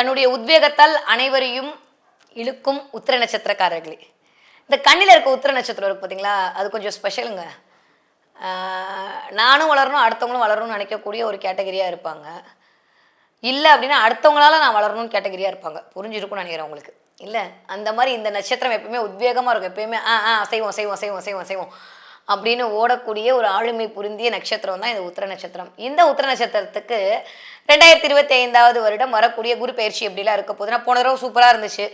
தன்னுடைய உத்வேகத்தால் அனைவரையும் இழுக்கும் உத்திர நட்சத்திரக்காரர்களே. இந்த கண்ணில் இருக்க உத்திர நட்சத்திரம் இருக்கு பார்த்தீங்களா அது கொஞ்சம் ஸ்பெஷலுங்க நானும் வளரணும் அடுத்தவங்களும் வளரணும்னு நினைக்கக்கூடிய ஒரு கேட்டகரியாக இருப்பாங்க. இல்லை அப்படின்னா அடுத்தவங்களால நான் வளரணும்னு கேட்டகரியாக இருப்பாங்க. புரிஞ்சிருக்கும்னு நினைக்கிறேன் உங்களுக்கு. இல்லை? அந்த மாதிரி இந்த நட்சத்திரம் எப்பயுமே உத்வேகமாக இருக்கும். எப்பயுமே ஆ ஆ செய்வோம் செய்வோம் செய்வோம் செய்வோம் செய்வோம் அப்படின்னு ஓடக்கூடிய ஒரு ஆளுமை புரிந்திய நட்சத்திரம் தான் இந்த உத்திர நட்சத்திரம். இந்த உத்திர நட்சத்திரத்துக்கு ரெண்டாயிரத்தி இருபத்தி ஐந்தாவது வருடம் வரக்கூடிய குரு பயிற்சி எப்படிலாம் இருக்க போகுதுன்னா போன தடவை சூப்பராக இருந்துச்சு.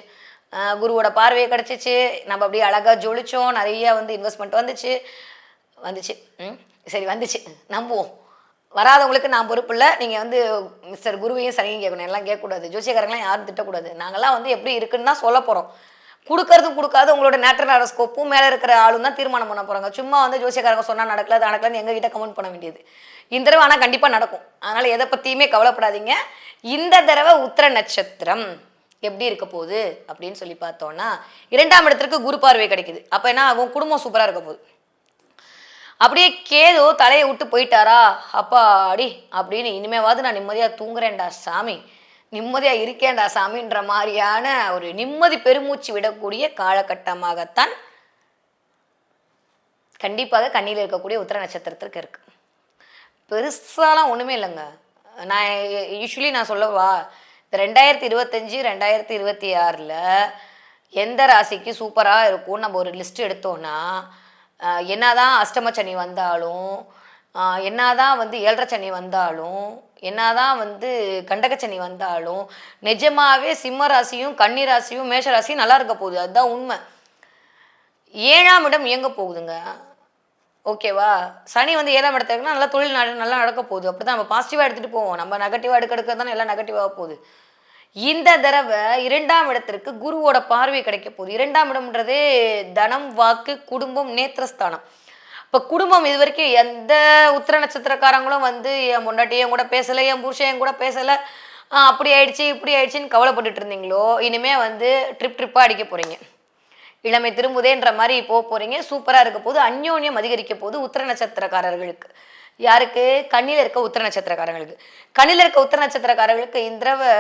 குருவோட பார்வையை கிடச்சிச்சு. நம்ம அப்படியே அழகாக ஜொலிச்சோம். நிறைய வந்து இன்வெஸ்ட்மெண்ட் வந்துச்சு. வந்துச்சு. ம் சரி வந்துச்சு. நம்புவோம். வராதவங்களுக்கு நான் பொறுப்பில்ல நீங்கள் வந்து மிஸ்டர் குருவையும் சரியும் கேட்கணும் எல்லாம் கேட்கக்கூடாது. ஜோசியக்காரங்களாம் யாரும் திட்டக்கூடாது. நாங்கள்லாம் வந்து எப்படி இருக்குன்னு தான் சொல்ல போகிறோம் கொடுக்கறதும் கொடுக்காது உங்களோட நேட்டர் ஹாரோஸ்கோப்பும் மேலே இருக்கிற ஆளும் தான் தீர்மானம் பண்ண போகிறாங்க சும்மா வந்து ஜோசியக்காரங்க சொன்னால் நடக்கல அது நடக்கலன்னு எங்ககிட்ட கமெண்ட் பண்ண வேண்டியது. இந்த தடவை ஆனால் கண்டிப்பாக நடக்கும். அதனால் எதை பற்றியுமே கவலைப்படாதீங்க. இந்த தடவை உத்திர நட்சத்திரம் எப்படி இருக்க போகுது அப்படின்னு சொல்லி பார்த்தோன்னா இரண்டாம் இடத்திற்கு குரு பார்வை கிடைக்குது. அப்போ என்ன ஆகும்? குடும்பம் சூப்பராக இருக்க போகுது. அப்படியே கேது தலையை விட்டு போயிட்டாரா? அப்பா அடி அப்படின்னு இனிமேவாவது நான் நிம்மதியாக தூங்குறேன்டா சாமி. நிம்மதியாக இருக்கேன்டா சாமின்ற மாதிரியான ஒரு நிம்மதி பெருமூச்சு விடக்கூடிய காலகட்டமாகத்தான் கண்டிப்பாக கண்ணியில் இருக்கக்கூடிய உத்தர நட்சத்திரத்திற்கு இருக்குது பெருசாலாம் ஒன்றுமே இல்லைங்க. நான் யூஸ்வலி நான் சொல்லவா இந்த ரெண்டாயிரத்தி இருபத்தஞ்சி ரெண்டாயிரத்தி இருபத்தி ஆறில் எந்த ராசிக்கு சூப்பராக இருக்கும் நம்ம ஒரு லிஸ்ட் எடுத்தோன்னா என்ன என்னதான் அஷ்டம சனி வந்தாலும் என்ன என்னதான் வந்து ஏழரை சனி வந்தாலும் என்னதான் வந்து கண்டகச்சனி வந்தாலும் நிஜமாவே சிம்ம ராசியும் கன்னி ராசியும் மேஷ ராசியும் நல்லா இருக்க போகுது. அதுதான் உண்மை. ஏழாம் இடம் இயங்க போகுதுங்க. ஓகேவா சனி வந்து ஏழாம் இடத்துல இருக்குன்னா நல்லா தொழில் நட- நல்லா நடக்க போகுது. அப்படி தான் நம்ம பாசிட்டிவாக எடுத்துகிட்டு போவோம். நம்ம நெகட்டிவாக எடுக்க தானே எல்லாம் நெகட்டிவாக போகுது. இந்த தடவை இரண்டாம் இடத்திற்கு குருவோட பார்வை கிடைக்க போகுது. இரண்டாம் இடம்ன்றதே தனம் வாக்கு குடும்பம் நேத்திரஸ்தானம் இப்போ குடும்பம் இது வரைக்கும் எந்த உத்திர நட்சத்திரக்காரங்களும் வந்து என் பொண்டாட்டி என் கூட பேசலை என் புருஷன் என் கூட பேசலை. அப்படி ஆயிடுச்சு இப்படி ஆயிடுச்சுன்னு கவலைப்பட்டுட்டு இருந்தீங்களோ? இனிமே வந்து ட்ரிப் ட்ரிப்பாக அடிக்க போகிறீங்க இளமை திரும்புதேன்ற மாதிரி போக போறீங்க. சூப்பரா இருக்க போது அந்யோன்யம் அதிகரிக்க போது உத்திர நட்சத்திரக்காரர்களுக்கு. யாருக்கு? கண்ணில் இருக்க உத்திர நட்சத்திரக்காரங்களுக்கு. கண்ணில் இருக்க உத்திர நட்சத்திரக்காரர்களுக்கு இந்த தடவை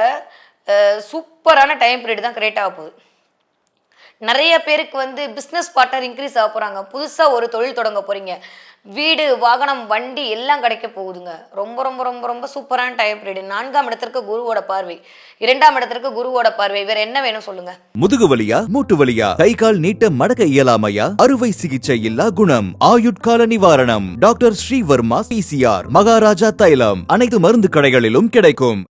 சூப்பரான டைம் பீரியட் தான் கிரியேட் ஆக போகுது. நிறைய பேருக்கு வந்து பிஸ்னஸ் பார்ட்னர் இன்க்ரீஸ் ஆக போகிறாங்க புதுசாக ஒரு தொழில் தொடங்க போகிறீங்க வீடு வாகனம் வண்டி எல்லாம் கிடைக்க போகுதுங்க. ரொம்ப ரொம்ப ரொம்ப ரொம்ப சூப்பரான டைம் பீரியட் நான்காம் இடத்திற்கு குருவோட பார்வை. இரண்டாம் இடத்திற்கு குருவோட பார்வை. வேற என்ன வேணும் சொல்லுங்க. முதுகு வலியா மூட்டு வலியா கை கால் நீட்ட மடக்க இயலாமையா? அறுவை சிகிச்சை இல்லா குணம்? ஆயுட்கால நிவாரணம். டாக்டர் ஸ்ரீவர்மா பிசிஆர் மகாராஜா தைலம். அனைத்து மருந்து கடைகளிலும் கிடைக்கும்.